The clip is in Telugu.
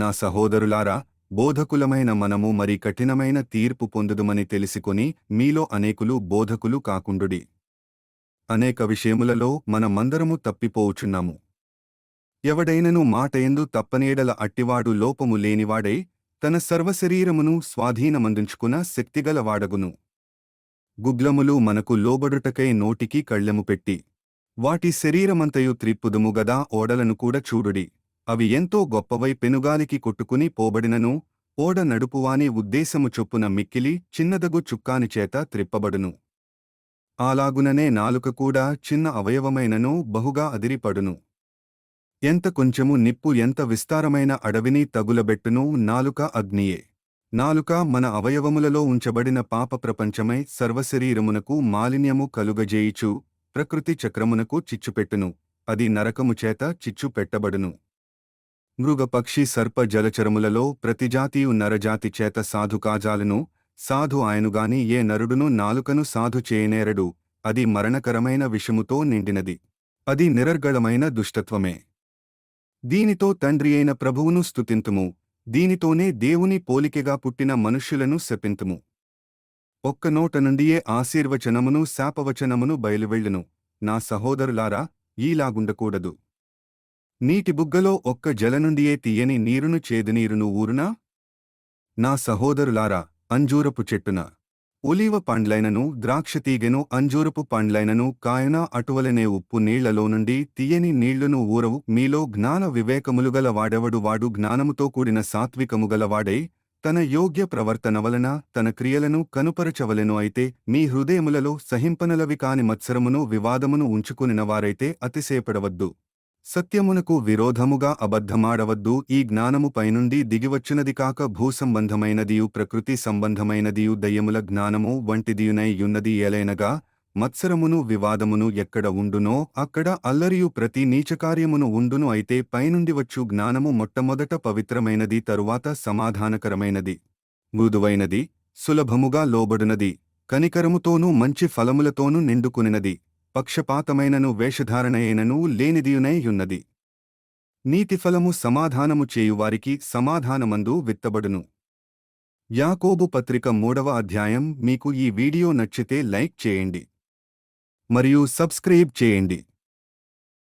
నా సహోదరులారా బోధకులమైన మనము మరి కఠినమైన తీర్పు పొందుదుమని తెలిసికొని మీలో అనేకులు బోధకులు కాకుండుడి. అనేక విషయములలో మనమందరము తప్పిపోవుచున్నాము. ఎవడైనను మాటయందు తప్పనేడల అట్టివాడు లోపము లేనివాడై తన సర్వశరీరమును స్వాధీనమందించుకున్న శక్తిగలవాడగును గుగ్లములు మనకు లోబడుటకై నోటికి కళ్ళెము పెట్టి వాటి శరీరమంతయు త్రిప్పుదుముగదా ఓడలను కూడా చూడుడి. అవి ఎంతో గొప్పవై పెనుగాలికి కొట్టుకుని పోబడినను ఓడ నడుపువాని ఉద్దేశము చొప్పున మిక్కిలి చిన్నదగు చుక్కాని చేత త్రిప్పబడును. అలాగుననే నాలుక కూడా చిన్న అవయవమైనను బహుగా అదిరిపడును. ఎంత కొంచెము నిప్పు ఎంత విస్తారమైన అడవిని తగులబెట్టును నాలుక అగ్నియే. నాలుక మన అవయవములలో ఉంచబడిన పాప ప్రపంచమై సర్వశరీరమునకు మాలిన్యము కలుగజేయిచు ప్రకృతి చక్రమునకు చిచ్చుపెట్టును అది నరకము చేత చిచ్చు పెట్టబడును మృగపక్షి సర్ప జలచరములలో ప్రతిజాతియు నరజాతి చేత సాధు కాజాలను సాధు ఆయనుగాని ఏ నరుడును నాలుకను సాధు చేయనేరడు అది మరణకరమైన విషముతో నిండినది. అది నిరర్గళమైన దుష్టత్వమే. దీనితో తండ్రి అయిన ప్రభువును స్తుతింతుము దీనితోనే దేవుని పోలికగా పుట్టిన మనుష్యులను శపింతుము. ఒక్క నోట నుండియే ఆశీర్వచనమును శాపవచనమును బయలువెళ్ళును. నా సహోదరులారా ఈలాగుండకూడదు. నీటి బుగ్గలో ఒక్క జల నుండియే తీయని నీరును చేదునీరును ఊరునా? నా సహోదరులారా అంజూరపు చెట్టున ఒలీవ పండ్లైనను ద్రాక్షతీగెను అంజూరపు పండ్లైనను కాయన అటువలనే ఉప్పు నీళ్ళలో నుండి తీయని నీళ్ళును ఊరవు. మీలో జ్ఞాన వివేకములుగల వాడెవడు? వాడు జ్ఞానముతో కూడిన సాత్వికముగలవాడై తన యోగ్య ప్రవర్తన వలన తన క్రియలను కనుపరచవలెను అయితే మీ హృదయములలో సహింపనలవి కాని మత్సరమును వివాదమును ఉంచుకునినవారైతే అతిశయపడవద్దు. సత్యమునకు విరోధముగా అబద్ధమాడవద్దు ఈ జ్ఞానము పైనుండి దిగివచ్చునది కాక భూసంబంధమైనదియు ప్రకృతి సంబంధమైనదియు దయ్యముల జ్ఞానము వంటిదియునై యున్నది ఏలైనగా మత్సరమును వివాదమును ఎక్కడ ఉండునో అక్కడ అల్లరియు ప్రతి నీచకార్యమును ఉండును అయితే పైనుండి వచ్చు జ్ఞానము మొట్టమొదట పవిత్రమైనది తరువాత సమాధానకరమైనది. మృదువైనది సులభముగా లోబడునది కనికరముతోనూ మంచి ఫలములతోనూ నిండుకునినది. పక్షపాతమైనను వేషధారణయైనను లేనిదియునైయున్నది. నీతిఫలము సమాధానము చేయువారికి సమాధానమందు విత్తబడును. యాకోబు పత్రిక మూడవ అధ్యాయం మీకు ఈ వీడియో నచ్చితే లైక్ చేయండి. మరియు సబ్స్క్రైబ్ చేయండి.